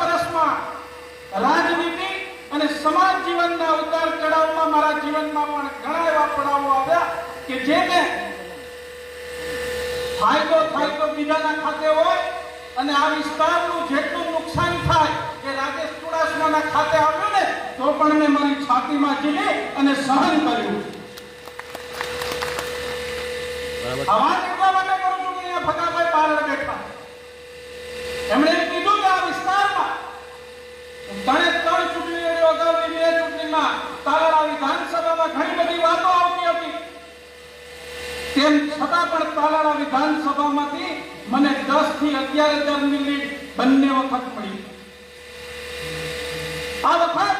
વર્ષમાં રાજનીતિ અને સમાજ જીવનના ઉતાર ચઢાવમાં મારા જીવનમાં પણ ઘણા એવા પડાવો આવ્યા કે જેને ફાયદો થાય તો બીજાના ખાતે હોય અને આ વિસ્તારનું જેટલું નુકસાન થાય એ રાજેશ ચુડાસમાના ખાતે આવ્યું ને તો પણ મેં મારી છાતીમાં જીલી અને સહન કર્યું. આ વાત એટલા માટે કરું છું કે અહીંયા ફકાભાઈ બારડ બેઠા એમણે એમ કીધું કે આ વિસ્તારમાં ત્રણે ત્રણ ચૂંટણી લડી અગાઉની બે તાલાળા વિધાનસભામાં ઘણી બધી વાતો આવતી હતી. તેમ છતાં પણ તાલાળા વિધાનસભામાંથી મને દસથી અગિયાર હજારની લીડ બંને વખત મળી. આ વખત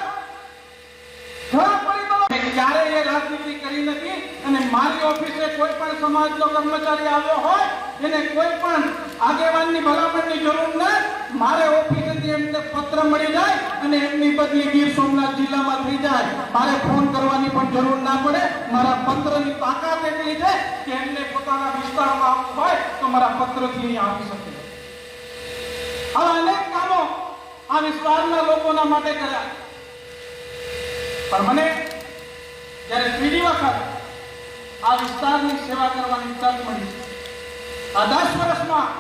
ક્યારેય એ રાજનીતિ કરી નથી અને મારી ઓફિસે કોઈ પણ સમાજનો કર્મચારી આવ્યો હોય, એને કોઈ પણ આગેવાનની ભલામણની જરૂર ન મારે ઓફિસેથી એમને પત્ર મળી જાય અને એમની બદલી ગીર સોમનાથ જાય મારે ફોન કરવાની પણ જરૂર ના પડે. મારા પત્રની તાકાત એટલી છે કે એમને પોતાના વિસ્તારમાં આવવું હોય તો મારા પત્રથી અહીં આવી શકે. આવા અનેક કામો આ વિસ્તારના લોકોના માટે કર્યા. પણ મને જ્યારે ત્રીજી વખત આ વિસ્તારની સેવા કરવાની તક મળી, આ દસ વર્ષમાં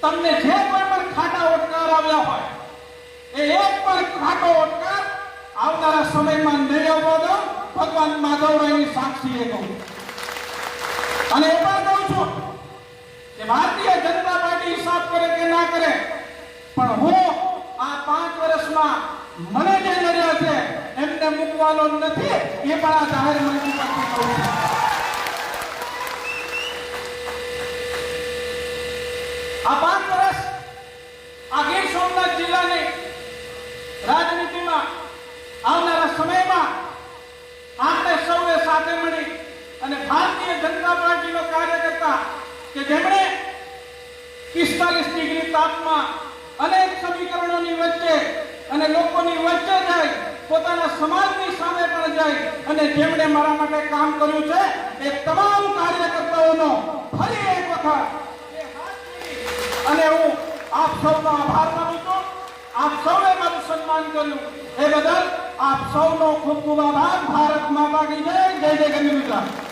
તમને જે કોઈ પણ ખાટા ઓટકાર આવ્યા હોય એ એક પણ ખાટો ઓટકાર આવનારા સમયમાં નહીં આવવા દો ભગવાન માધવરાયની સાક્ષીએ કહું. અને એ પણ કહું છું કે ભારતીય જનતા પાર્ટી હિસાબ કરે કે ના કરે, પણ હું આ પાંચ વર્ષમાં મને જે નડ્યા છે એમને મૂકવાનો નથી, એ પણ આ જાહેર મંચ પરથી કહું છું. આ પાંચ વર્ષ આ ગીર સોમનાથ જિલ્લાની આવનારા સમયમાં આપણે સૌએ સાથે મળી અને ભારતીય જનતા પાર્ટીનો કાર્યકર્તા કે જેમણે પિસ્તાલીસ ડિગ્રી તાપમાં અનેક સમીકરણોની વચ્ચે અને લોકોની વચ્ચે જાય પોતાના સમાજની સામે પણ જાય અને જેમણે મારા માટે કામ કર્યું છે, એ તમામ કાર્યકર્તાઓનો ફરી એક વખત અને હું આપ સૌનો આભાર માનું છું. આપ સૌએ મારું સન્માન કર્યું. એ બદલ આપ સૌનો ખૂબ ખૂબ આભાર. ભારત માતા કી જય. જય જય ગંગા